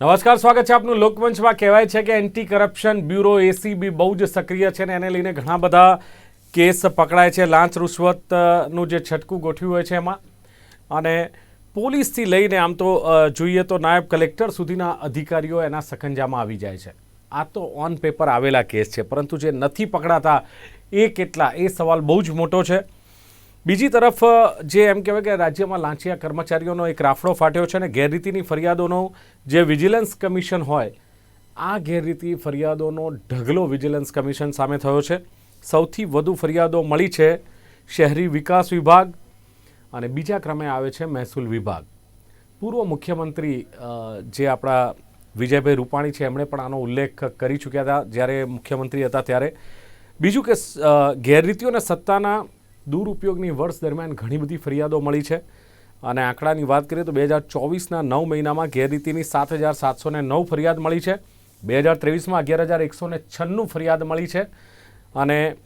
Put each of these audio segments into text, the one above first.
નમસ્કાર, સ્વાગત છે આપનું લોકમંચમાં. કહેવાય છે કે એન્ટી કરપ્શન બ્યુરો એસીબી બહુ જ સક્રિય છે ને એને લઈને ઘણા બધા કેસ પકડાય છે. લાંચ રૂશ્વતનું જે છટકું ગોઠવ્યું હોય છે એમાં. અને પોલીસથી લઈને આમ તો જોઈએ તો નાયબ કલેક્ટર સુધીના અધિકારીઓ એના સખંજામાં આવી જાય છે. આ તો ઓન પેપર આવેલા કેસ છે, પરંતુ જે નથી પકડાતા એ કેટલા? એ સવાલ બહુ જ મોટો છે. બીજી તરફ જે એમ કહેવાય કે રાજ્યમાં લાંચિયા કર્મચારીઓનો એક રાફડો ફાટ્યો છે અને ગેરરીતિની ફરિયાદોનો જે વિજિલન્સ કમિશન હોય, આ ગેરરીતિ ફરિયાદોનો ઢગલો વિજિલન્સ કમિશન સામે થયો છે. સૌથી વધુ ફરિયાદો મળી છે શહેરી વિકાસ વિભાગ અને બીજા ક્રમે આવે છે મહેસૂલ વિભાગ. પૂર્વ મુખ્યમંત્રી જે આપણા વિજયભાઈ રૂપાણી છે, એમણે પણ આનો ઉલ્લેખ કરી ચૂક્યા હતા જ્યારે મુખ્યમંત્રી હતા ત્યારે. બીજું કે ગેરરીતિઓને સત્તાના દુરુપયોગની વર્ષ દરમિયાન ઘણી બધી ફરિયાદો મળી છે. અને આંકડાની વાત કરીએ તો બે હજાર ચોવીસના નવ મહિનામાં ગેરરીતિની સાત હજાર સાતસો નવ ફરિયાદ મળી છે. બે હજાર ત્રેવીસમાં અગિયાર હજાર એકસો છન્નું ફરિયાદ મળી છે. અને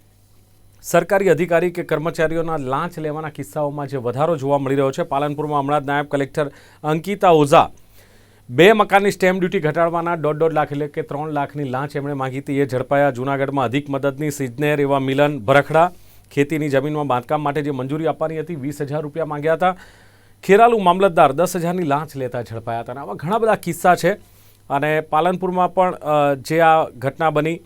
સરકારી અધિકારી કે કર્મચારીઓના લાંચ લેવાના કિસ્સાઓમાં જે વધારો જોવા મળી રહ્યો છે. પાલનપુરમાં હમણાં જ નાયબ કલેક્ટર અંકિતા ઓઝા બે મકાનની સ્ટેમ્પ ડ્યુટી ઘટાડવાના દોઢ દોઢ લાખ એટલે કે ત્રણ લાખની લાંચ એમણે માંગી હતી. એ ઝડપાયા જૂનાગઢમાં અધિક મદદની સિજનેર એવા મિલન ભરખડા ખેતીની જમીનમાં બાંધકામ માટે જે મંજૂરી આપવાની હતી, વીસ હજાર રૂપિયા માંગ્યા હતા. ખેરાલુ મામલતદાર દસ હજારની લાંચ લેતા ઝડપાયા હતા. અને આવા ઘણા બધા કિસ્સા છે. અને પાલનપુરમાં પણ જે આ ઘટના બની.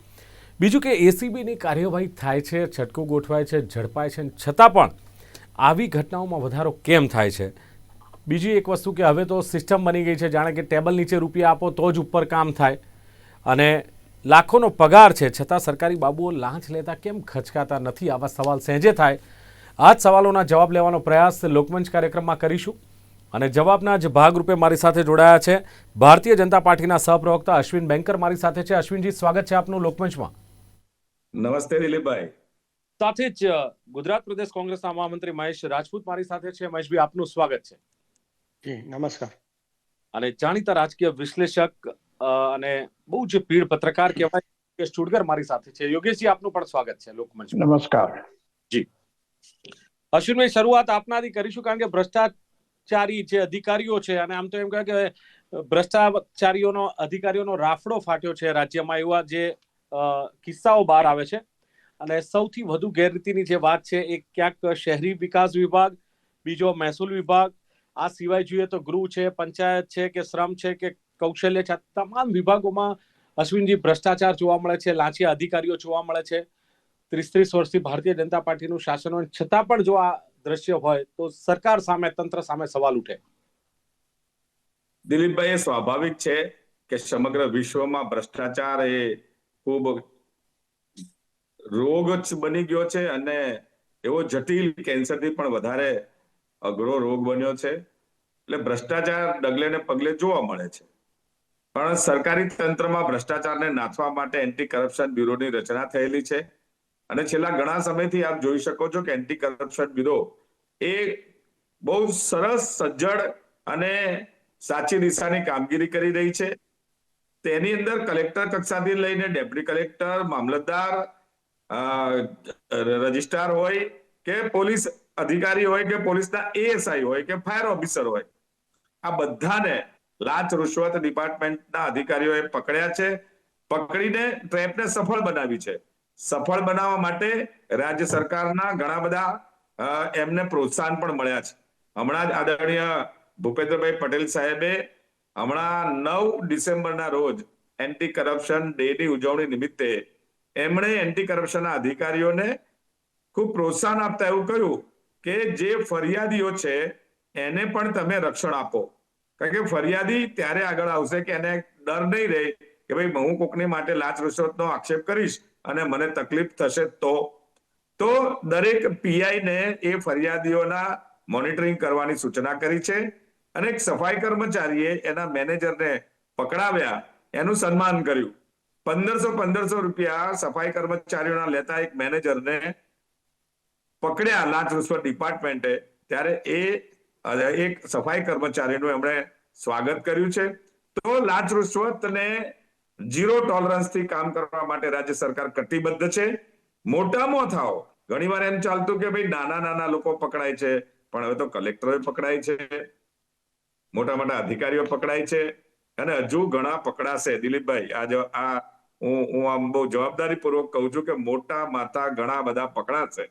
બીજું કે એસીબીની કાર્યવાહી થાય છે, છટકું ગોઠવાય છે, ઝડપાય છે. છતાં પણ આવી ઘટનાઓમાં વધારો કેમ થાય છે? બીજી એક વસ્તુ કે હવે તો સિસ્ટમ બની ગઈ છે. જાણે કે ટેબલ નીચે રૂપિયા આપો તો જ ઉપર કામ થાય. અને લાખોનો પગાર છે. છતાં સરકારી બાબુઓ લાંચ લેતા કેમ ખચકાતા નથી? આવા સવાલ સહેજે થાય. આ જ સવાલોના જવાબ લેવાનો પ્રયાસ લોકમંચ કાર્યક્રમમાં કરીશું. અને જવાબના જ ભાગરૂપે મારી સાથે જોડાયા છે ભારતીય જનતા પાર્ટીના સહપ્રવક્તા અશ્વિન બેંકર મારી સાથે છે. અશ્વિનજી સ્વાગત છે આપનું લોકમંચમાં. નમસ્તે દિલીપભાઈ. સાથે જ ગુજરાત પ્રદેશ કોંગ્રેસના મહામંત્રી મહેશ રાજપૂત મારી સાથે છે. મહેશભાઈ આપનું સ્વાગત છે. નમસ્કાર. અને જાણીતા રાજકીય વિશ્લેષક અને બહુ જ પીડ પત્રકાર કહેવાય યોગેશ સ્ટુડગર મારી સાથે છે. યોગેશજી આપનું પણ સ્વાગત છે લોકમંચ નમસ્કાર. જી. અશ્વિનભાઈ શરૂઆત આપનાથી કરીશું કારણ કે ભ્રષ્ટાચારી જે અધિકારીઓ છે અને આમ તો એમ કહે કે ભ્રષ્ટાચારીઓનો અધિકારીઓનો રાફડો ફાટ્યો છે રાજ્યમાં એવા જે કિસ્સાઓ બહાર આવે છે. અને સૌથી વધુ ગેરરીતિની જે વાત છે એ ક્યાંક શહેરી વિકાસ વિભાગ બીજો મહેસૂલ વિભાગ આ સિવાય જોઈએ તો ગૃહ છે પંચાયત છે કે શ્રમ છે કે કૌશલ્ય છે. તમામ વિભાગોમાં અશ્વિનજી ભ્રષ્ટાચાર જોવા મળે છે લાંચિયા અધિકારીઓ જોવા મળે છે. ત્રીસ ત્રીસ વર્ષથી ભારતીય જનતા પાર્ટીનું શાસન હોય. છતાં પણ જો આ દ્રશ્ય હોય તો સરકાર સામે, તંત્ર સામે સવાલ ઉઠે. દિલીપભાઈ એ સ્વાભાવિક છે કે સમગ્ર વિશ્વમાં ભ્રષ્ટાચાર એ ખૂબ રોગ બની ગયો છે અને એવો જટિલ કેન્સરથી પણ વધારે અઘરો રોગ બન્યો છે. એટલે ભ્રષ્ટાચાર ડગલે ને પગલે જોવા મળે છે. પણ સરકારી તંત્રમાં ભ્રષ્ટાચારને નાથવા માટે એન્ટી કરપ્શન બ્યુરોની રચના થયેલી છે. અને છેલ્લા ઘણા સમયથી આપ જોઈ શકો છો કે એન્ટી કરપ્શન બ્યુરો એ બહુ સરસ, સજ્જડ અને સાચી દિશાની કામગીરી કરી રહી છે. તેની અંદર કલેક્ટર કક્ષાથી લઈને ડેપ્યુટી કલેક્ટર, મામલતદાર રજિસ્ટ્રાર હોય કે પોલીસ અધિકારી હોય કે પોલીસના એએસઆઈ હોય કે ફાયર ઓફિસર હોય, આ બધાને લાંચ રૂશ્વત ડિપાર્ટમેન્ટના અધિકારીઓએ પકડ્યા છે. પકડીને ટ્રેપને સફળ બનાવી છે. સફળ બનાવવા માટે રાજ્ય સરકારના ઘણા બધા એમને પ્રોત્સાહન પણ મળ્યા છે. હમણાં જ આદરણીય ભૂપેન્દ્રભાઈ પટેલ સાહેબે હમણાં નવ ડિસેમ્બરના રોજ એન્ટી કરપ્શન ડે ની ઉજવણી નિમિત્તે એમણે એન્ટી કરપ્શનના અધિકારીઓને ખૂબ પ્રોત્સાહન આપતા એવું કહ્યું કે જે ફરિયાદીઓ છે, એને પણ તમે રક્ષણ આપો. કારણ કે ફરિયાદી ત્યારે આગળ આવશે કે એને ડર નહીં રહે કે ભાઈ હું કોકની માટે લાચ રૂશ્વતનો આક્ષેપ કરીશ અને મને તકલીફ થશે તો. તો દરેક પીઆઈ ને એ ફરિયાદીઓના મોનિટરિંગ કરવાની સૂચના કરી છે અને એક સફાઈ કર્મચારીએ એના મેનેજરને પકડાવ્યા, એનું સન્માન કર્યું. પંદરસો પંદરસો રૂપિયા સફાઈ કર્મચારીઓના લેતા એક મેનેજરને પકડ્યા લાંચ રૂશ્વત ડિપાર્ટમેન્ટે, ત્યારે એ એક સફાઈ કર્મચારીનું એમણે સ્વાગત કર્યું છે. તો લાંચ રૂશ્વતને ઝીરો ટોલરન્સથી કામ કરવા માટે રાજ્ય સરકાર કટિબદ્ધ છે. મોટામાં થાવ ઘણીવાર એમ ચાલતું કે ભાઈ નાના નાના લોકો પકડાય છે પણ હવે તો કલેક્ટરો પકડાય છે. મોટા મોટા અધિકારીઓ પકડાય છે. અને હજુ ઘણા પકડાશે. દિલીપભાઈ આ જ- આ હું હું આમ બહુ જવાબદારીપૂર્વક કહું છું કે મોટા માથા ઘણા બધા પકડાશે.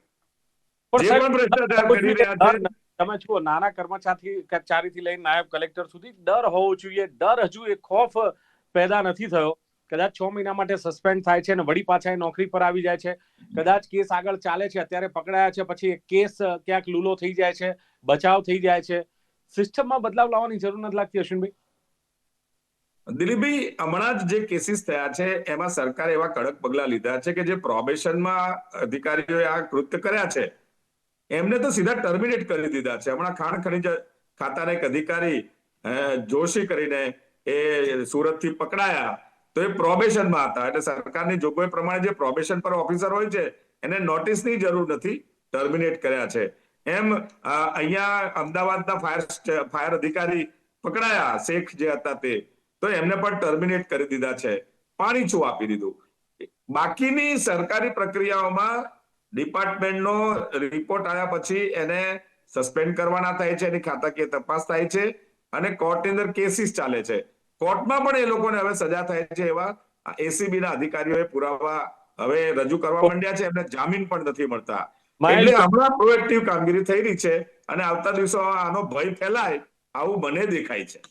જે પણ ભ્રષ્ટાચાર કરી રહ્યા છે તમે જુઓ, નાના કર્મચારી ચારીથી લઈને નાયબ કલેક્ટર સુધી ડર હોવો જોઈએ. ડર હજુ એ ખોફ પેદા નથી થયો. કદાચ છ મહિના માટે સસ્પેન્ડ થાય છે અને વળી પાછા એ નોકરી પર આવી જાય છે. કદાચ કેસ આગળ ચાલે છે, અત્યારે પકડાયા છે, પછી કેસ ક્યાંક લૂલો થઈ જાય છે, બચાવ થઈ જાય છે. સિસ્ટમમાં બદલાવ લાવવાની જરૂર નથી લાગતી, અશ્વિનભાઈ? દિલીપભાઈ, હમણાં જ જે કેસીસ થયા છે, એમાં સરકારે એવા કડક પગલા લીધા છે કે જે પ્રોબેશનમાં અધિકારીઓએ આ કૃત્ય કર્યા છે. એમને તો સીધા ટર્મિનેટ કરી દીધા છે. હમણાં ખાણ ખનીજ ખાતાના એક અધિકારી જોશી કરીને એ સુરતથી પકડાયા. તો એ પ્રોબેશનમાં હતા. એટલે સરકારની જોગવાઈ પ્રમાણે જે પ્રોબેશન પર ઓફિસર હોય છે, એને નોટિસની જરૂર નથી ટર્મિનેટ કર્યા છે. એમ અહીંયા અમદાવાદના ફાયર ફાયર અધિકારી પકડાયા, શેખ જે હતા તે. તો એમને પણ ટર્મિનેટ કરી દીધા છે. પાણી છું આપી દીધું? બાકીની સરકારી પ્રક્રિયાઓમાં ડિપાર્ટમેન્ટનો રિપોર્ટ આવ્યા પછી એને સસ્પેન્ડ કરવાના થાય છે એની ખાતાકીય તપાસ થાય છે અને કોર્ટની અંદર કેસીસ ચાલે છે. કોર્ટમાં પણ એ લોકોને હવે સજા થાય છે એવા એસીબી ના અધિકારીઓએ પુરાવા હવે રજૂ કરવા માંડ્યા છે એમને જામીન પણ નથી મળતા. એટલે હમણાં પ્રોએક્ટિવ કામગીરી થઈ રહી છે અને આવતા દિવસો આનો ભય ફેલાય આવું મને દેખાય છે.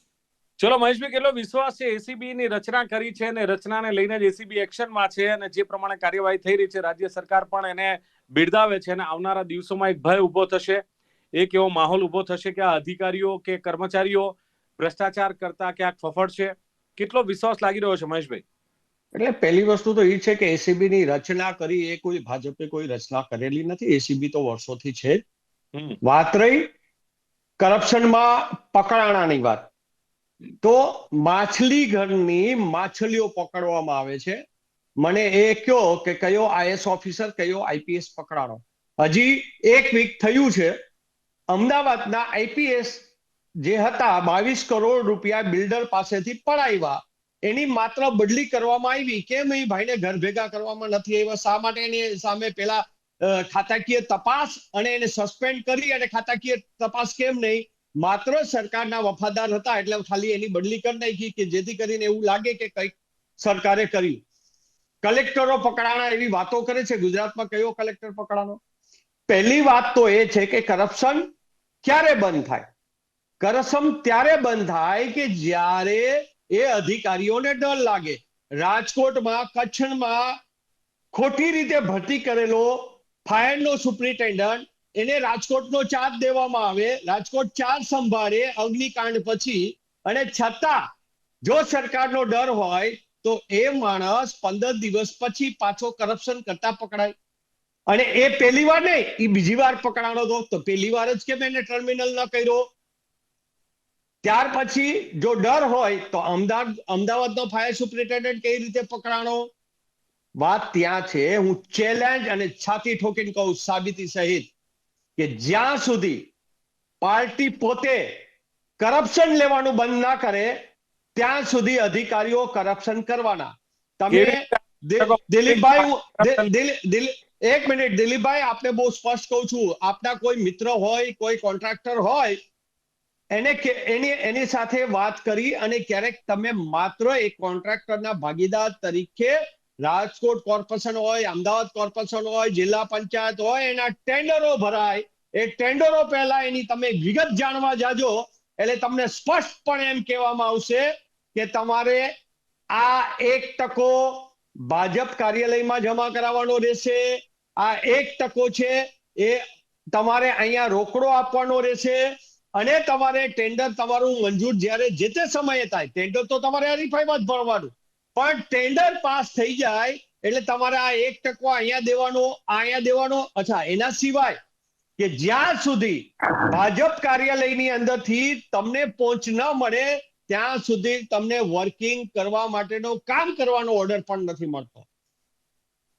ચલો મહેશભાઈ કેટલો વિશ્વાસ છે એસીબી ની રચના કરી છે અને રચનાને લઈને જ એસીબી એક્શનમાં છે અને જે પ્રમાણે કાર્યવાહી થઈ રહી છે રાજ્ય સરકાર પણ એને બિરદાવે છે અને આવનારા દિવસોમાં એક ભય ઊભો થશે એક એવો માહોલ ઊભો થશે કે આ અધિકારીઓ કે કર્મચારીઓ ભ્રષ્ટાચાર કરતા ક્યાંક ફફડ છે. કેટલો વિશ્વાસ લાગી રહ્યો છે મહેશભાઈ? એટલે પહેલી વસ્તુ તો એ છે કે એસીબી ની રચના કરી એ કોઈ ભાજપે કોઈ રચના કરેલી નથી. એસીબી તો વર્ષોથી છે. વાત રહી કરપ્શનમાં પકડાણાની વાત. તો માછલી ઘરની માછલીઓ પકડવામાં આવે છે. મને એ કયો કે કયો આઈએસ ઓફિસર, કયો આઈપીએસ પકડાણો. હજી એક વીક થયું છે. અમદાવાદના આઈપીએસ જે હતા, બાવીસ કરોડ રૂપિયા બિલ્ડર પાસેથી પડાવ્યા એની માત્ર બદલી કરવામાં આવી. કેમ એ ભાઈને ઘર ભેગા કરવામાં નથી આવ્યા? શા માટે એની સામે પેલા ખાતાકીય તપાસ અને એને સસ્પેન્ડ કરી અને ખાતાકીય તપાસ કેમ નહીં? માત્ર સરકારના વફાદાર હતા એટલે ખાલી એની બદલી કરી નાખી કે જેથી કરીને એવું લાગે કે કંઈક સરકારે કર્યું. કલેક્ટરો પકડાણા એવી વાતો કરે છે. ગુજરાતમાં કયો કલેક્ટર પકડાનો પહેલી વાત તો એ છે કે કરપ્શન ક્યારે બંધ થાય? કરપ્શન ત્યારે બંધ થાય કે જ્યારે એ અધિકારીઓને ડર લાગે. રાજકોટમાં, કચ્છમાં ખોટી રીતે ભરતી કરેલો ફાયરનો સુપ્રિન્ટેન્ડન્ટ એને રાજકોટનો ચાર્જ દેવામાં આવે, રાજકોટ ચાર્જ સંભાળે અગ્નિકાંડ પછી અને છતાં જો સરકારનો ડર હોય તો એ માણસ પંદર દિવસ પછી પાછો કરપ્શન કરતા પકડાય. અને એ પહેલી વાર નહીં એ બીજી વાર પકડાણો હતો. તો પહેલી વાર જ કેમ એને ટર્મિનલ ન કર્યો? ત્યાર પછી જો ડર હોય તો અમદાવાદ, અમદાવાદનો ફાયર સુપ્રિન્ટેન્ડન્ટ કઈ રીતે પકડાણો? વાત ત્યાં છે. હું ચેલેન્જ અને છાતી ઠોકીને કહું, સાબિતી સહિત. કે જ્યાં સુધી પાર્ટી પોતે કરપ્શન લેવાનું બંધ ના કરે ત્યાં સુધી અધિકારીઓ કરપ્શન કરવાના. તમે દિલીપભાઈ એક મિનિટ દિલીપભાઈ આપને બહુ સ્પષ્ટ કહું છું. આપના કોઈ મિત્ર હોય કોઈ કોન્ટ્રાક્ટર હોય એને એની એની સાથે વાત કરી અને ક્યારેક તમે માત્ર એક કોન્ટ્રાક્ટરના ભાગીદાર તરીકે રાજકોટ કોર્પોરેશન હોય, અમદાવાદ કોર્પોરેશન હોય, જિલ્લા પંચાયત હોય, એના ટેન્ડરો ભરાય. એ ટેન્ડરો પહેલા એની તમે વિગત જાણવા જાજો, એટલે તમને સ્પષ્ટપણે એમ કહેવામાં આવશે કે તમારે આ એક ટકો ભાજપ કાર્યાલયમાં જમા કરાવવાનો રહેશે, આ એક ટકો છે એ તમારે અહીંયા રોકડો આપવાનો રહેશે, અને તમારે ટેન્ડર તમારું મંજૂર જ્યારે જે તે સમયે થાય. ટેન્ડર તો તમારે હરીફાઈમાં જ ભરવાનું. પણ ટેન્ડર પાસ થઈ જાય એટલે તમારે આ એક ટકો અહીંયા દેવાનો આ અહીંયા દેવાનો. અચ્છા એના સિવાય કે જ્યાં સુધી ભાજપ કાર્યાલયની અંદરથી તમને પહોંચ ન મળે ત્યાં સુધી તમને વર્કિંગ કરવા માટેનો કામ કરવાનો ઓર્ડર પણ નથી મળતો.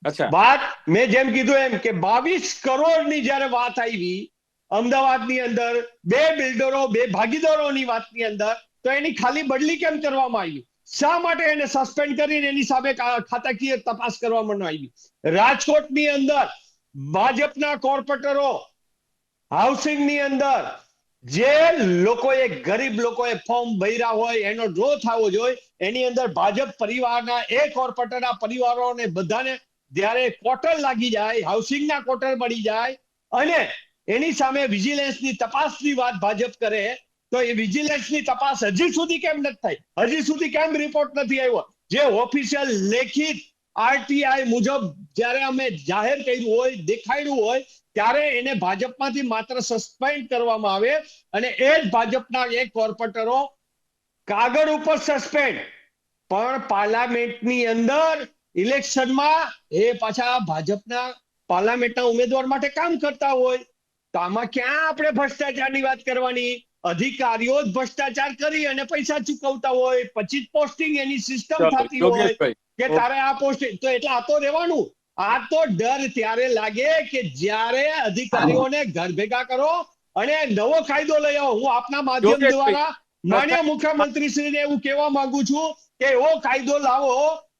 અચ્છા. વાત મેં જેમ કીધું એમ કે બાવીસ કરોડની જ્યારે વાત આવી અમદાવાદની અંદર બે બિલ્ડરો બે ભાગીદારોની વાતની અંદર તો એની ખાલી બદલી કેમ કરવામાં આવી? શા માટે એને સસ્પેન્ડ કરીને એની સામે ખાતાકીય તપાસ કરવામાં આવી? રાજકોટની અંદર ભાજપના કોર્પોરેટરો, હાઉસિંગની અંદર જે લોકોએ, ગરીબ લોકોએ ફોર્મ ભર્યા હોય, એનો ડ્રો થવો જોઈએ, એની અંદર ભાજપ પરિવારના એ કોર્પોરેટરના પરિવારોને બધાને જ્યારે કોટર લાગી જાય, હાઉસિંગના કોટર મળી જાય, અને એની સામે વિજિલન્સની તપાસની વાત ભાજપ કરે તો એ વિજિલન્સની તપાસ હજી સુધી કેમ નથી થઈ? હજી સુધી કેમ રિપોર્ટ નથી આવ્યો? જે ઓફિશિયલ લેખિત આરટીઆઈ મુજબ જ્યારે અમે જાહેર કર્યું હોય, દેખાડ્યું હોય, ત્યારે એને ભાજપમાંથી માત્ર સસ્પેન્ડ કરવામાં આવે અને એ જ ભાજપના એક કોર્પોરેટરો કાગળ ઉપર સસ્પેન્ડ પણ પાર્લામેન્ટની અંદર ઇલેક્શનમાં એ પાછા ભાજપના પાર્લામેન્ટના ઉમેદવાર માટે કામ કરતા હોય. તો આમાં ક્યાં આપણે ભ્રષ્ટાચારની વાત કરવાની? અધિકારીઓ જ ભ્રષ્ટાચાર કરી અને પૈસા ચૂકવતા હોય પછી પોસ્ટિંગ એની સિસ્ટમ થતી હોય કે તારે આ પોસ્ટિંગ તો એટલે આ તો રહેવાનું. આ તો ડર ત્યારે લાગે કે જ્યારે અધિકારીઓને ઘર ભેગા કરો અને નવો કાયદો લઈ આવો. હું આપના માધ્યમ દ્વારા માન્ય મુખ્યમંત્રી શ્રીને એવું કહેવા માંગુ છું કે એવો કાયદો લાવો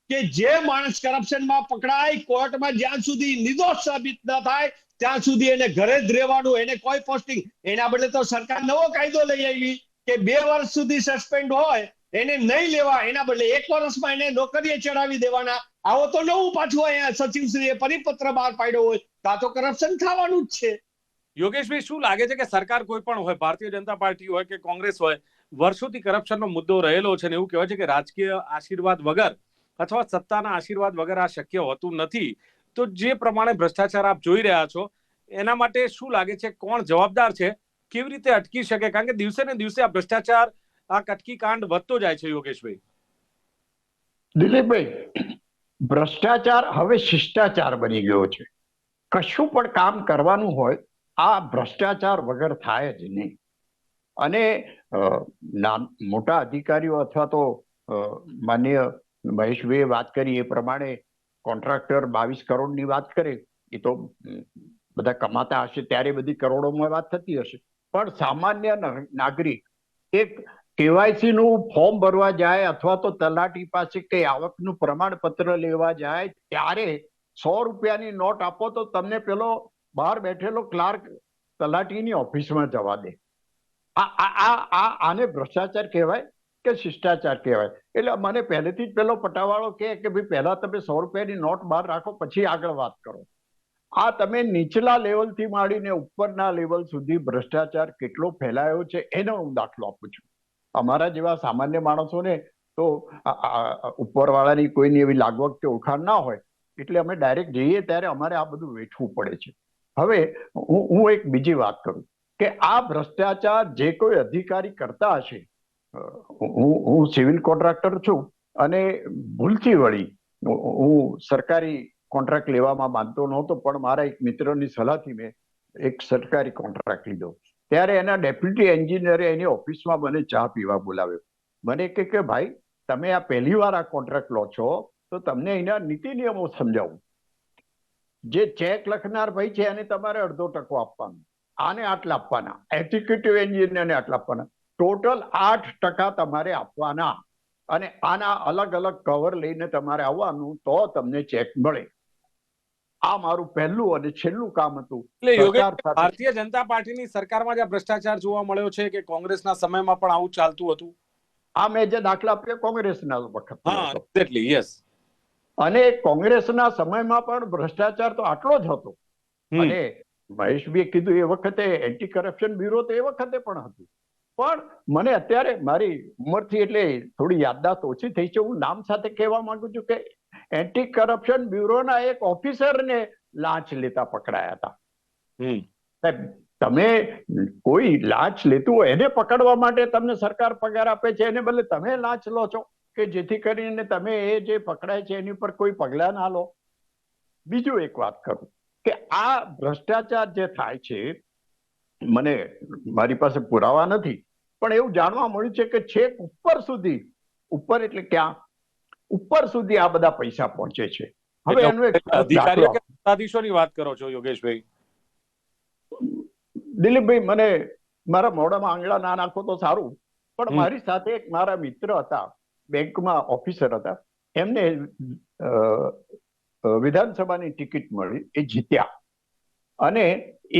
કે જે માણસ કરપ્શનમાં પકડાય કોર્ટમાં જ્યાં સુધી નિર્દોષ સાબિત ન થાય ત્યાં સુધી એને ઘરે જ રહેવાનું, એને કોઈ પોસ્ટિંગ એના બદલે તો સરકાર નવો કાયદો લઈ આવી કે બે વર્ષ સુધી સસ્પેન્ડ હોય, એને નહીં લેવા, એના બદલે એક વર્ષમાં એને નોકરીએ ચડાવી દેવાના. આવો તો નવું પાછું અહીંયા સચિવશ્રીએ પરિપત્ર બહાર પાડ્યો હોય, તો તો કરપ્શન થવાનું જ છે. યોગેશભાઈ, શું લાગે છે કે સરકાર કોઈ પણ હોય, ભારતીય જનતા પાર્ટી હોય કે કોંગ્રેસ હોય, વર્ષોથી કરપ્શનનો મુદ્દો રહેલો છે ને એવું કહેવાય છે કે રાજકીય આશીર્વાદ વગર અથવા સત્તાના આશીર્વાદ વગર આ શક્ય હોતું નથી. તો જે પ્રમાણે ભ્રષ્ટાચાર આપ જોઈ રહ્યા છો, એના માટે શું લાગે છે, કોણ જવાબદાર છે, કેવી રીતે અટકી શકે? કારણ કે દિવસે ને દિવસે આ ભ્રષ્ટાચાર, આ કટકી કાંડ વધતો જાય છે યોગેશભાઈ. દિલીપભાઈ, ભ્રષ્ટાચાર હવે શિષ્ટાચાર બની ગયો છે. કશું પણ કામ કરવાનું હોય, આ ભ્રષ્ટાચાર વગર થાય જ નહીં. અને મોટા અધિકારીઓ અથવા તો માન્ય મહેશભાઈએ વાત કરી એ પ્રમાણે કોન્ટ્રાક્ટર બાવીસ કરોડની વાત કરે, એ તો બધા કમાતા હશે, ત્યારે બધી કરોડોમાં વાત થતી હશે. પણ સામાન્ય નાગરિક, એક કેવાયસી નું ફોર્મ ભરવા જાય અથવા તો તલાટી પાસે કઈ આવકનું પ્રમાણપત્ર લેવા જાય, ત્યારે સો રૂપિયાની નોટ આપો તો તમને પેલો બહાર બેઠેલો ક્લાર્ક તલાટીની ઓફિસમાં જવા દે. આ આ, આને ભ્રષ્ટાચાર કહેવાય? કે શિષ્ટાચાર કહેવાય. એટલે મને પહેલેથી જ પેલો પટાવાળો કે ભાઈ પહેલા તમે સો રૂપિયાની નોટ બહાર રાખો, પછી આગળ વાત કરો. આ તમે નીચલા લેવલથી માંડીને ઉપરના લેવલ સુધી ભ્રષ્ટાચાર કેટલો ફેલાયો છે, એનો હું દાખલો આપું છું. અમારા જેવા સામાન્ય માણસોને તો ઉપરવાળાની કોઈની એવી લાગવગ કે ઓળખાણ ના હોય, એટલે અમે ડાયરેક્ટ જઈએ ત્યારે અમારે આ બધું વેઠવું પડે છે. હવે હું હું એક બીજી વાત કરું કે આ ભ્રષ્ટાચાર જે કોઈ અધિકારી કરતા હશે હું હું સિવિલ કોન્ટ્રાક્ટર છું અને ભૂલથી વળી હું- સરકારી કોન્ટ્રાક્ટ લેવામાં માનતો નહોતો, પણ મારા એક મિત્રની સલાહથી મેં એક સરકારી કોન્ટ્રાક્ટ લીધો. ત્યારે એના ડેપ્યુટી એન્જિનિયરે એની ઓફિસમાં મને ચા પીવા બોલાવ્યો. મને કહે કે ભાઈ, તમે આ પહેલી વાર આ કોન્ટ્રાક્ટ લો છો, તો તમને એના નીતિ નિયમો સમજાવું. જે ચેક લખનાર ભાઈ છે એને તમારે અડધો ટકો આપવાનો. આને આટલા આપવાના. એક્ઝિક્યુટિવ એન્જિનિયરને આટલા આપવાના. ટોટલ આઠ ટકા તમારે આપવાના. અને આના અલગ અલગ કવર લઈને તમારે આવવાનું તો તમને ચેક મળે. આ મારું પહેલું અને છેલ્લું કામ હતું. એટલે ભારતીય જનતા પાર્ટીની સરકારમાં જે ભ્રષ્ટાચાર જોવા મળ્યો છે કે કોંગ્રેસના સમયમાં પણ આવું ચાલતું હતું? આ મેં જે દાખલા આપ્યો કોંગ્રેસના વખત યસ અને કોંગ્રેસના સમયમાં પણ ભ્રષ્ટાચાર તો આટલો જ હતો. અને મહેશભાઈ કીધું એ વખતે એન્ટી કરપ્શન બ્યુરો તો એ વખતે પણ હતું. પણ મને અત્યારે મારી ઉંમરથી એટલે થોડી યાદદાસ્ત ઓછી થઈ છે. હું નામ સાથે કહેવા માંગુ છું કે એન્ટી કરપ્શન બ્યુરોના એક ઓફિસરને લાંચ લેતા પકડાયા હતા. સાહેબ તમે કોઈ લાંચ લેતું હોય એને પકડવા માટે તમને સરકાર પગાર આપે છે. એને બદલે તમે લાંચ લો છો કે જેથી કરીને તમે એ જે પકડાય છે એની ઉપર કોઈ પગલા ના લો. બીજું એક વાત કરું કે આ ભ્રષ્ટાચાર જે થાય છે મને મારી પાસે પુરાવા નથી પણ એવું જાણવા મળ્યું છે કે છેક ઉપર સુધી ઉપર એટલે ક્યાં? ઉપર સુધી આ બધા પૈસા પહોંચે છે. હવે એનું એક અધિકારીઓ કે સત્તાધીશોની વાત કરો છો યોગેશભાઈ? દિલીપભાઈ મને મારા મોઢામાં આંગળા ના નાખો તો સારું પણ મારી સાથે એક મારા મિત્ર હતા બેંકમાં ઓફિસર હતા એમને વિધાનસભાની ટિકિટ મળી એ જીત્યા. અને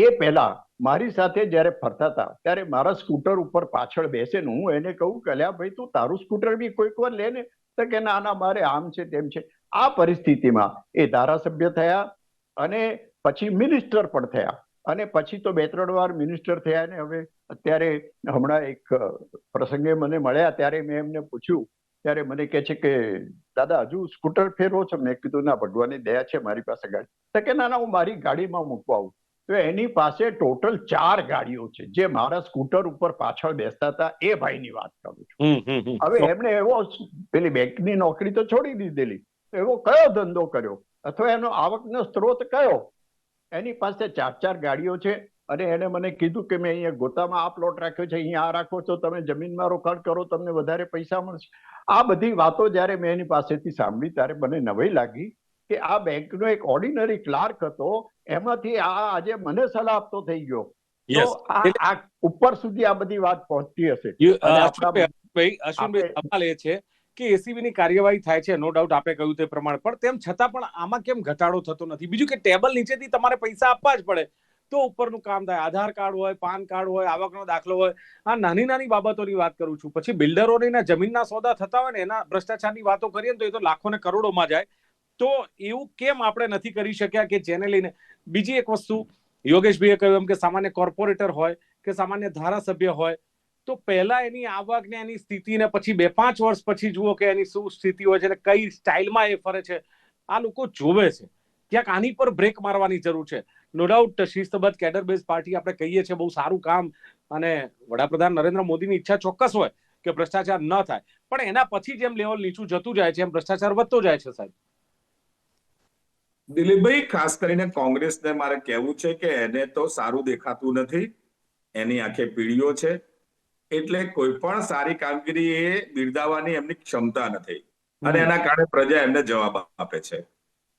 એ પહેલા મારી સાથે જ્યારે ફરતા હતા, ત્યારે મારા સ્કૂટર ઉપર પાછળ બેસે ને હું એને કહું કે, અલ્યા ભાઈ, તું તારું સ્કૂટર બી કોઈક વાર લે ને. તો કે, ના ના, મારે આમ છે, તેમ છે. આ પરિસ્થિતિમાં એ ધારાસભ્ય થયા અને પછી મિનિસ્ટર પણ થયા. અને પછી તો બે, ત્રણ વાર મિનિસ્ટર થયા ને હવે અત્યારે હમણાં એક પ્રસંગે મને મળ્યા, ત્યારે મેં એમને પૂછ્યું. ત્યારે મને કહે છે કે, દાદા, હજુ સ્કૂટર ફેરવો છો? મેં કીધું, ના, ભગવાનની દયા છે, મારી પાસે ગાડી. તો કે, ના ના, હું મારી ગાડીમાં મૂકવા આવું તો એની પાસે ટોટલ ચાર ગાડીઓ છે. જે મારા સ્કૂટર ઉપર પાછળ બેસતા હતા એ ભાઈની વાત કરું છું. હવે એમણે એવો પેલી બેંકની નોકરી તો છોડી દીધેલી. એવો કયો ધંધો કર્યો? અથવા એનો આવકનો સ્ત્રોત કયો? એની પાસે ચાર ચાર ગાડીઓ છે અને એને મને કીધું કે મેં અહીંયા ગોતામાં આ પ્લોટ રાખ્યો છે અહીંયા આ રાખો છો તમે જમીનમાં રોકાણ કરો તમને વધારે પૈસા મળશે. આ બધી વાતો જ્યારે મેં એની પાસેથી સાંભળી ત્યારે મને નવાઈ લાગી કે આ બેંકનો એક ઓર્ડિનરી ક્લાર્ક હતો એમાંથી આ આજે મને સલાહ આપતો થઈ ગયો. ઉપર સુધી આ બધી વાત પહોંચતી હશે. અશ્વિનભાઈ સવાલ એ છે કે એસીબી ની કાર્યવાહી થાય છે નો ડાઉટ આપે કહ્યું તે પ્રમાણે. પણ તેમ છતાં પણ આમાં કેમ ઘટાડો થતો નથી? બીજું કે ટેબલ નીચેથી તમારે પૈસા આપવા જ પડે. તો ઉપરનું કામ થાય. આધાર કાર્ડ હોય પાન કાર્ડ હોય આવકનો દાખલો હોય. આ નાની નાની બાબતોની વાત કરું છું. પછી બિલ્ડરોની ને જમીનના સોદા થતા હોય ને એના ભ્રષ્ટાચારની વાતો કરીએ ને તો એ તો લાખો ને કરોડોમાં જાય. તો એવું કેમ આપણે નથી કરી શક્યા કે જેને લઈને બીજી એક વસ્તુ, યોગેશભાઈએ કહ્યું એમ કે સામાન્ય કોર્પોરેટર હોય કે સામાન્ય ધારાસભ્ય હોય, તો પહેલા એની આવક ને એની સ્થિતિને પછી બે પાંચ વર્ષ પછી જુઓ કે એની શું સ્થિતિ હોય છે અને કઈ સ્ટાઇલમાં એ ફરે છે, આ લોકો જોવે છે. ક્યાંક આની પર બ્રેક મારવાની જરૂર છે. નો ડાઉટ શિસ્તબદ્ધ કેડર બેઝ પાર્ટી આપણે કહીએ છીએ બહુ સારું કામ અને વડાપ્રધાન નરેન્દ્ર મોદીની ઈચ્છા ચોક્કસ હોય કે ભ્રષ્ટાચાર ન થાય. પણ એના પછી જેમ લેવલ નીચું જતું જાય છે, એમ ભ્રષ્ટાચાર વધતો જાય છે સાહેબ. દિલીપભાઈ ખાસ કરીને કોંગ્રેસને મારે કહેવું છે કે એને તો સારું દેખાતું નથી. એની આંખે પીળીઓ છે. એટલે કોઈ પણ સારી કામગીરી એ બિરદાવવાની એમની ક્ષમતા નથી. અને એના કારણે પ્રજા એમને જવાબ આપે છે.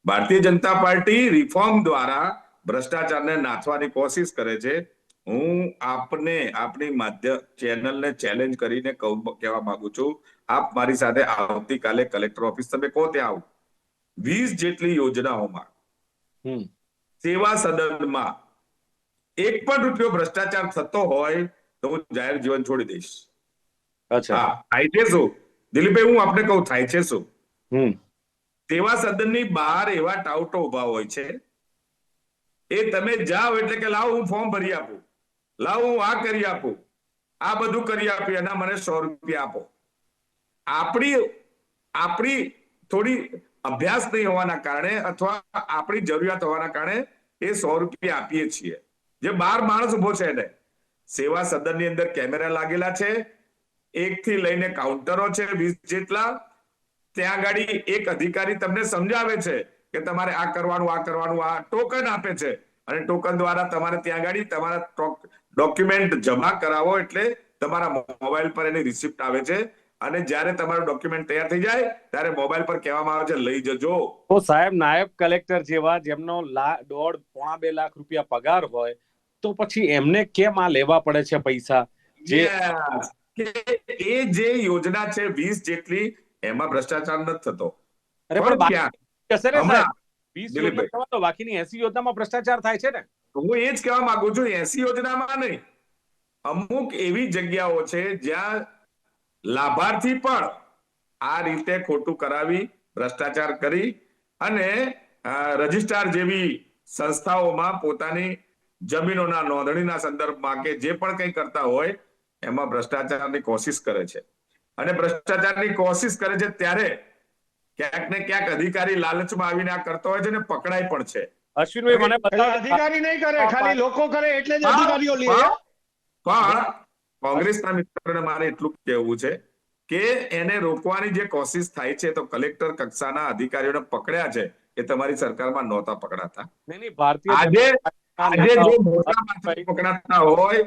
ભારતીય જનતા પાર્ટી રિફોર્મ દ્વારા ભ્રષ્ટાચારને નાથવાની કોશિશ કરે છે. હું આપને આપની માધ્ય ચેનલને ચેલેન્જ કરીને કહું કહેવા માંગુ છું. આપ મારી સાથે આવતીકાલે કલેક્ટર ઓફિસ તમે કહો ત્યાં આવો. વીસ જેટલી યોજનાઓમાં સેવા સદનમાં એક પણ રૂપિયો ભ્રષ્ટાચાર થતો હોય તો હું જાહેર જીવન છોડી દઈશ. અચ્છા. થાય છે શું? દિલીપભાઈ હું આપને કહું થાય છે શું? સેવા સદનની બહાર એવા ટાઉટો ઊભા હોય છે એ તમે જાઓ એટલે કે લાવ હું ફોર્મ ભરી આપું. લાવ હું આ કરી આપું. આ બધું કરી આપી એના મને સો રૂપિયા આપો. આપણી આપણી થોડી અભ્યાસ નહીં હોવાના કારણે અથવા આપણી જરૂરિયાત હોવાના કારણે એ સો રૂપિયા આપીએ છીએ. જે બાર માણસ ઊભો છે એને. સેવા સદનની અંદર કેમેરા લાગેલા છે. એક થી લઈને કાઉન્ટરો છે વીસ જેટલા. ત્યાં ગાડી એક અધિકારી તમને સમજાવે છે કે તમારે આ કરવાનું આ કરવાનું, આ ટોકન આપે છે. અને ટોકન દ્વારા તમારે ત્યાં ગાડી, તમારા ડોક્યુમેન્ટ જમા કરાવો એટલે તમારા મોબાઈલ પર એની રિસિપ્ટ આવે છે. અને જ્યારે તમારું ડોક્યુમેન્ટ તૈયાર થઈ જાય ત્યારે મોબાઈલ પર કહેવામાં આવે છે લઈ જજો. તો સાહેબ નાયબ કલેક્ટર જેવા જેમનો દોઢ પોણા બે લાખ રૂપિયા પગાર હોય તો પછી એમને કેમ આ લેવા પડે છે પૈસા? જે એ જે યોજના છે વીસ જેટલી એમાં ભ્રષ્ટાચાર નથી થતો. અરે પણ ને સાહેબ? વીસ. યોજના દો, બાકીની એસી યોજનામાં ભ્રષ્ટાચાર થાય છે ને? હું એ જ કહેવા માંગુ છું એસી યોજનામાં નહીં. અમુક એવી જગ્યાઓ છે જ્યાં લાભાર્થી પણ આ રીતે ખોટું કરાવી ભ્રષ્ટાચાર કરી અને રજિસ્ટ્રાર જેવી સંસ્થાઓમાં પોતાની જમીનોના નોંધણીના સંદર્ભમાં કે જે પણ કંઈ કરતા હોય એમાં ભ્રષ્ટાચારની કોશિશ કરે છે. અને ભ્રષ્ટાચારની કોશિશ કરે છે ત્યારે ક્યાંક ને ક્યાંક અધિકારી લાલચમાં આવીને આ કરતો હોય છે ને પકડાય પણ છે. અશ્વિનભાઈ મને અધિકારી નહીં કરે ખાલી લોકો કરે એટલે જ અધિકારીઓ લે. પણ- પણ કોંગ્રેસના મિત્રોને મારે એટલું કહેવું છે કે એને રોકવાની જે કોશિશ થાય છે તો કલેક્ટર કક્ષાના અધિકારીઓને પકડ્યા છે એ તમારી સરકારમાં નહોતા પકડાતા. આજે આજે જો મોટા પકડાતા હોય.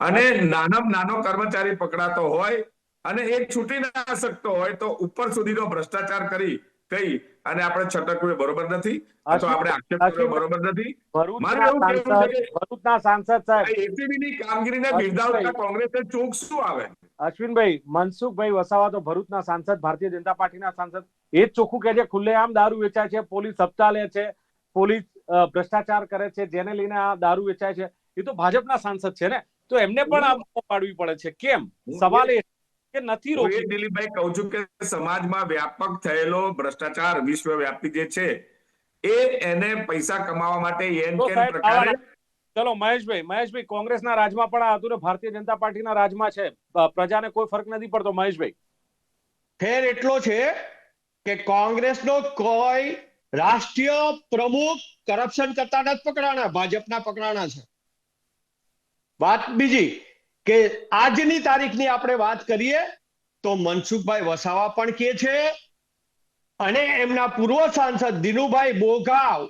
અને નાનો નાનો કર્મચારી પકડાતો હોય અને એ છૂટી ના શકતો હોય તો ઉપર સુધીનો ભ્રષ્ટાચાર કરી કઈ અને આપણે છટકવું બરોબર નથી અથવા આપણે આક્ષેપ કરવો બરોબર નથી. મારું એવું કહેવું છે કે ભરૂચના સાંસદ સાહેબ. એસીબી ની કામગીરીને બિરદાવતા કોંગ્રેસને ચોક શું આવે? અશ્વિનભાઈ મનસુખભાઈ વસાવા તો ભરૂચના સાંસદ ભારતીય જનતા પાર્ટીના સાંસદ. એ જ ચોખ્ખું કે છે ખુલ્લેઆમ દારૂ વેચાય છે પોલીસ હપ્તા લે છે પોલીસ ભ્રષ્ટાચાર કરે છે જેને લઈને આ દારૂ વેચાય છે. એ તો ભાજપના સાંસદ છે ને? તો એમને પણ આ પાડવી પડે છે. કેમ? સવાલ એ કે નથી રોકી દિલીપભાઈ કહું છું કે સમાજમાં વ્યાપક થયેલો ભ્રષ્ટાચાર વિશ્વવ્યાપી જે છે એ એને પૈસા કમાવા માટે એન કેન પ્રકારે ચલો મહેશભાઈ મહેશભાઈ કોંગ્રેસના રાજમાં પણ આ હતું ને ભારતીય જનતા પાર્ટીના રાજમાં છે. પ્રજાને કોઈ ફરક નથી પડતો મહેશભાઈ. ફેર એટલો છે કે કોંગ્રેસનો કોઈ રાષ્ટ્રીય પ્રમુખ કરપ્શન કરતા નથી પકડાણા ભાજપના પકડાણા છે. વાત બીજી કે આજની તારીખની આપણે વાત કરીએ તો મનસુખભાઈ વસાવા પણ કે છે અને એમના પૂર્વ સાંસદ દિનુભાઈ બોઘાવ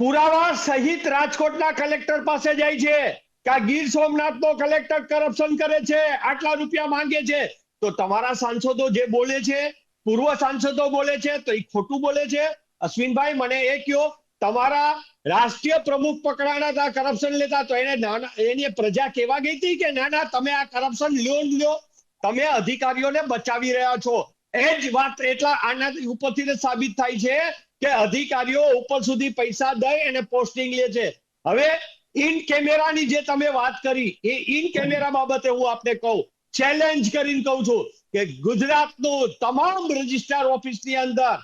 પુરાવા સહિત રાજકોટના કલેક્ટર પાસે જાય છે કે આ ગીર સોમનાથનો કલેક્ટર કરપ્શન કરે છે, આટલા રૂપિયા માંગે છે. તો તમારા સાંસદો જે બોલે છે, પૂર્વ સાંસદો બોલે છે, તો એ ખોટું બોલે છે. અશ્વિનભાઈ, મને એ કયો તમારા રાષ્ટ્રીય પ્રમુખ પકડાણા હતા કરપ્શન લેતા, તો એને નાના, એની પ્રજા કેવા ગઈ હતી કે ના ના, તમે આ કરપ્શન લ્યો લ્યો. તમે અધિકારીઓને બચાવી રહ્યા છો. એ જ વાત એટલા આના ઉપરથી સાબિત થાય છે કે અધિકારીઓ ઉપર સુધી પૈસા દઈ અને પોસ્ટિંગ લે છે. હવે ઇન કેમેરાની જે તમે વાત કરી, એ ઇન કેમેરા બાબતે હું આપને કહું ચેલેન્જ કરીને કહું છું કે ગુજરાતનું તમામ રજિસ્ટ્રાર ઓફિસની અંદર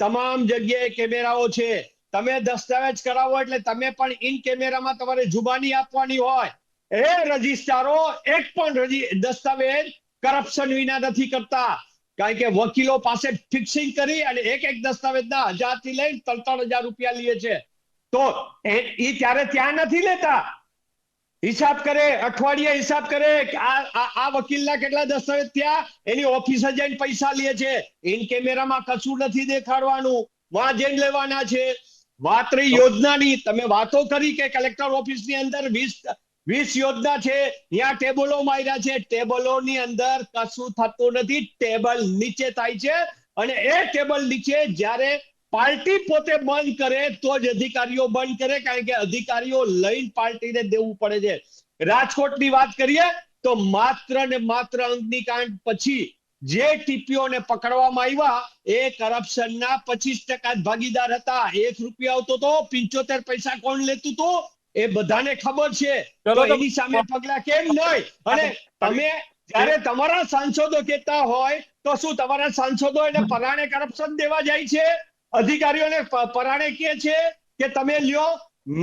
તમામ જગ્યાએ કેમેરાઓ છે. તમે દસ્તાવેજ કરાવો એટલે તમે પણ ઇન કેમેરામાં તમારે જુબાની આપવાની હોય. એ રજિસ્ટ્રારો એક પણ દસ્તાવેજ કરપ્શન વિના નથી કરતા. કારણ કે વકીલો પાસે ફિક્સિંગ કરી અને એક એક દસ્તાવેજના હજારથી લઈને ત્રણ ત્રણ હજાર રૂપિયા લે છે. તો એ ત્યારે ત્યાં નથી લેતા. હિસાબ કરે, અઠવાડિયે હિસાબ કરે કે આ, આ- આ વકીલના કેટલા દસ્તાવેજ થયા, એની ઓફિસે જઈને પૈસા લે છે. ઇન કેમેરામાં કશું નથી દેખાડવાનું. વાં જઈને લેવાના છે. વાત યોજનાની તમે વાતો કરી કે કલેક્ટર ઓફિસની અંદર વીસ વીસ યોજના છે, ત્યાં ટેબલો માર્યા છે, ટેબલોની અંદર કશું થતું નથી, ટેબલ નીચે થાય છે અને એ ટેબલ નીચે જ્યારે પાર્ટી પોતે બંધ કરે તો જ અધિકારીઓ બંધ કરે, કારણ કે અધિકારીઓ લઈને પાર્ટીને દેવું પડે છે. રાજકોટની વાત કરીએ તો માત્ર ને માત્ર અગ્નિકાંડ પછી જે ટીપીઓને પકડવામાં આવ્યા એ કરપ્શનના પચીસ ટકા ભાગીદાર હતા. એક રૂપિયા આવતો તો પિંચોતેર પૈસા કોણ લેતું તો? એ બધાને ખબર છે. તો એની સામે પગલા કેમ નહીં? અને તમે જયારે તમારા સાંસદો કહેતા હોય તો શું તમારા સાંસદો એને પરાણે કરપ્શન દેવા જાય છે? અધિકારીઓને પરાણે કે છે કે તમે લ્યો?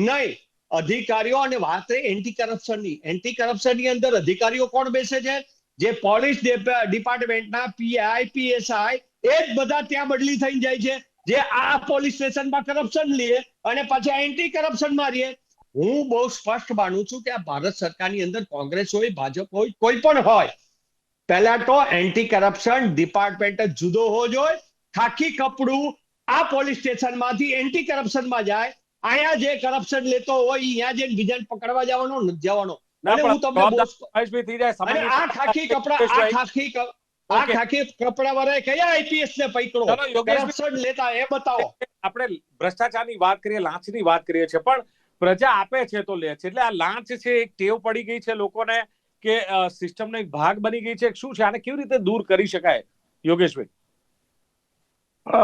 નહીં. અધિકારીઓ અને વાત એન્ટી કરપ્શનની એન્ટી કરપ્શનની અંદર અધિકારીઓ કોણ બેસે છે? જે પોલીસ ડિપ- ડિપાર્ટમેન્ટના પીઆઈ પીએસઆઈ એ જ બધા ત્યાં બદલી થઈ જાય છે. જે આ પોલીસ સ્ટેશનમાં કરપ્શન લે અને પછી એન્ટી કરપ્શન મારીએ. હું બહુ સ્પષ્ટ માનું છું કે આ ભારત સરકારની અંદર કોંગ્રેસ હોય, ભાજપ હોય, કોઈ પણ હોય, પહેલા તો એન્ટી કરપ્શન ડિપાર્ટમેન્ટ જ જુદો હોવો જોઈએ. ખાખી કપડું આ પોલીસ સ્ટેશનમાંથી એન્ટી કરપ્શનમાં જાય. અહીંયા જે કરપ્શન લેતો હોય અહીંયા જઈને બીજાને પકડવા જવાનો નથી જવાનો. અને હું તમને મહેશભાઈ થઈ જાય અને આ ખાખી કપડા આ ખાખી આ ખાખી કપડા વાળાએ કયા આઈપીએસ ને પકડો? કરપ્શન લેતા એ બતાવો. આપણે ભ્રષ્ટાચારની વાત કરીએ લાંચની વાત કરીએ છીએ પણ પ્રજા આપે છે તો લે છે. એટલે આ લાંચ છે એક ટેવ પડી ગઈ છે લોકોને કે સિસ્ટમનો એક ભાગ બની ગઈ છે. શું છે? આને કેવી રીતે દૂર કરી શકાય? યોગેશભાઈ. અ,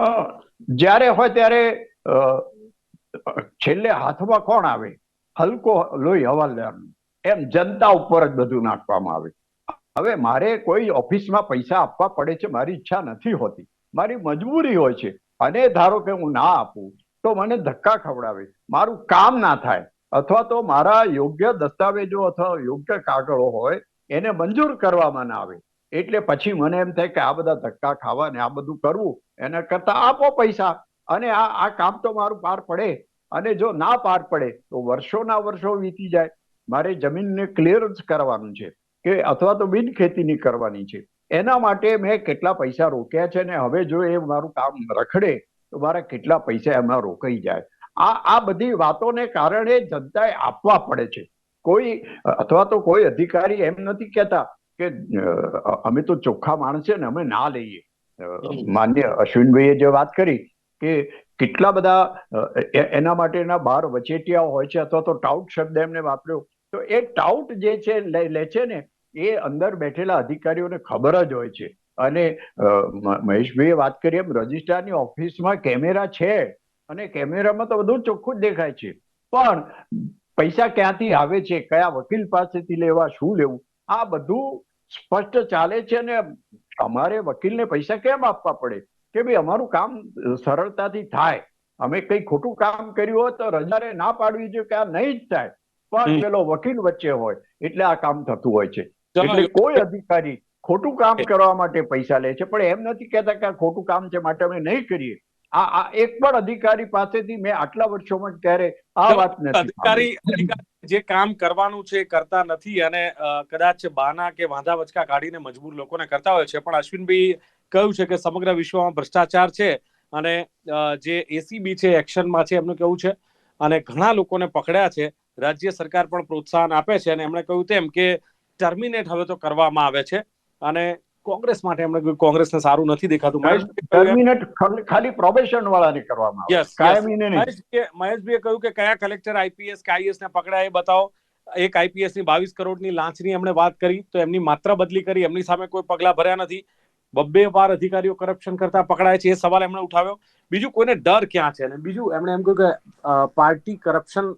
જ્યારે હોય ત્યારે છેલ્લે હાથમાં કોણ આવે? હલકો લોહી હવાલદારનું. એમ જનતા ઉપર જ બધું નાખવામાં આવે. હવે મારે કોઈ ઓફિસમાં પૈસા આપવા પડે છે, મારી ઈચ્છા નથી હોતી. મારી મજબૂરી હોય છે. અને ધારો કે હું ના આપું, તો મને ધક્કા ખવડાવે. મારું કામ ના થાય. અથવા તો મારા યોગ્ય દસ્તાવેજો અથવા યોગ્ય કાગળો હોય, એને મંજૂર કરવામાં ના આવે. એટલે પછી મને એમ થાય કે આ બધા ધક્કા ખાવા ને આ બધું કરવું, એના કરતા આપો પૈસા. અને આ આ કામ તો મારું પાર પડે. અને જો ના પાર પડે, તો વર્ષોના વર્ષો વીતી જાય. મારે જમીનને ક્લિયરન્સ કરવાનું છે કે અથવા તો બિન ખેતીની કરવાની છે. એના માટે મેં કેટલા પૈસા રોક્યા છે ને હવે જો એ મારું કામ રખડે, તો મારા કેટલા પૈસા એમાં રોકાઈ જાય. આ આ બધી વાતોને કારણે જનતાએ આપવા પડે છે. કોઈ, અથવા તો કોઈ અધિકારી એમ નથી કહેતા કે અમે તો ચોખ્ખા માણસ ને અમે ના લઈએ. માન્ય અશ્વિનભાઈએ જે વાત કરી કે કેટલા બધા એના માટેના બાર વચેટિયાઓ હોય છે અથવા તો ટાઉટ શબ્દ એમને વાપર્યો તો એ ટાઉટ જે છે લે છે ને, એ અંદર બેઠેલા અધિકારીઓને ખબર જ હોય છે. અને મહેશભાઈએ વાત કરી એમ, રજિસ્ટ્રારની ઓફિસમાં કેમેરા છે અને કેમેરામાં તો બધું ચોખ્ખું જ દેખાય છે. પણ પૈસા ક્યાંથી આવે છે, કયા વકીલ પાસેથી લેવા, શું લેવું, આ બધું સ્પષ્ટ ચાલે છે ને અમારે વકીલને પૈસા કેમ આપવા પડે? કે ભાઈ, અમારું કામ સરળતાથી થાય. અમે કઈ ખોટું કામ કર્યું હોય તો રજાને ના પાડવી જોઈએ કે આ નહીં જ થાય. પણ પેલો વકીલ વચ્ચે હોય એટલે આ કામ થતું હોય છે. એટલે કોઈ અધિકારી ખોટું કામ કરવા માટે પૈસા લે છે પણ એમ નથી કહેતા કે ખોટું કામ છે માટે અમે નહીં કરીએ. આ આ એક પણ અધિકારી પાસેથી મેં આટલા વર્ષોમાં ત્યારે આ વાત નથી અધિકારી જે કામ કરવાનું છે કરતા નથી અને કદાચ બાના કે વાંધા વચકા કાઢીને મજબૂર લોકોને કરતા હોય છે પણ અશ્વિનભાઈ કહ્યું છે કે સમગ્ર વિશ્વમાં ભ્રષ્ટાચાર છે અને જે એસીબી છે એક્શનમાં છે એમનું કેવું છે? અને ઘણા લોકોને પકડ્યા છે રાજ્ય સરકાર પણ પ્રોત્સાહન આપે છે અને એમણે કહ્યું તેમ કે ટર્મિનેટ હવે તો કરવામાં આવે છે અને કોંગ્રેસ માટે એમણે કહ્યું કોંગ્રેસને સારું નથી દેખાતું. ટર્મિનેટ ખાલી- પ્રોબેશન વાળાને કરવામાં મહેશભાઈએ મહેશભાઈએ કહ્યું કે કયા કલેક્ટર આઈપીએસ કે આઈએસ ને પકડાય એ બતાવો. એક આઈપીએસની બાવીસ કરોડની લાંચની એમણે વાત કરી તો એમની માત્ર બદલી કરી એમની સામે કોઈ પગલા ભર્યા નથી. બબ્બે વાર અધિકારીઓ કરપ્શન કરતા પકડાય છે, એ સવાલ એમણે ઉઠાવ્યો. બીજું કોઈને ડર ક્યાં છે? અને બીજું એમણે એમ કહ્યું કે પાર્ટી કરપ્શન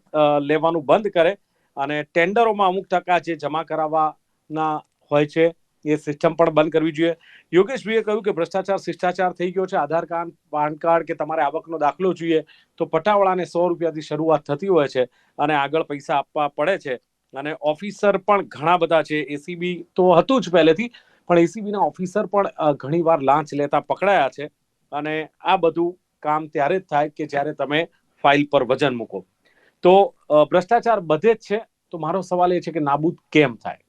લેવાનું બંધ કરે અને ટેન્ડરોમાં અમુક ટકા જે જમા કરાવવાના હોય છે, એ સિસ્ટમ પણ બંધ કરવી જોઈએ. યોગેશભાઈએ કહ્યું કે ભ્રષ્ટાચાર શિષ્ટાચાર થઈ ગયો છે, આધાર કાર્ડ, પાન કાર્ડ કે તમારે આવકનો દાખલો જોઈએ, તો પટાવાળાને સો રૂપિયાથી શરૂઆત થતી હોય છે અને આગળ પૈસા આપવા પડે છે. અને ઓફિસર પણ ઘણા બધા છે, એસીબી તો હતું જ પહેલેથી. પણ એસીબીના ઓફિસર પણ ઘણીવાર લાંચ લેતા પકડાયા છે અને આ બધું કામ ત્યારે જ થાય કે જ્યારે તમે ફાઇલ પર વજન મૂકો. તો ભ્રષ્ટાચાર બધે જ છે. તો મારો સવાલ એ છે કે નાબૂદ કેમ થાય?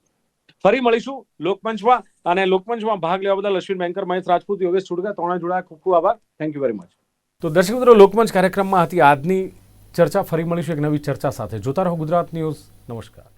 ફરી મળીશું. લોકમંચમાં અને લોકમંચમાં ભાગ લેવા બદલ અશ્વિન બેંકર મહેશ રાજપૂત, યોગેશ ચુડગા ત્રણે જોડાયા. ખૂબ ખૂબ આભાર. થેન્ક યુ વેરી મચ તો દર્શક મિત્રો, લોકમંચ કાર્યક્રમમાં હતી આજની ચર્ચા. ફરી મળીશું એક નવી ચર્ચા સાથે. જોતા રહો ગુજરાત ન્યૂઝ. નમસ્કાર.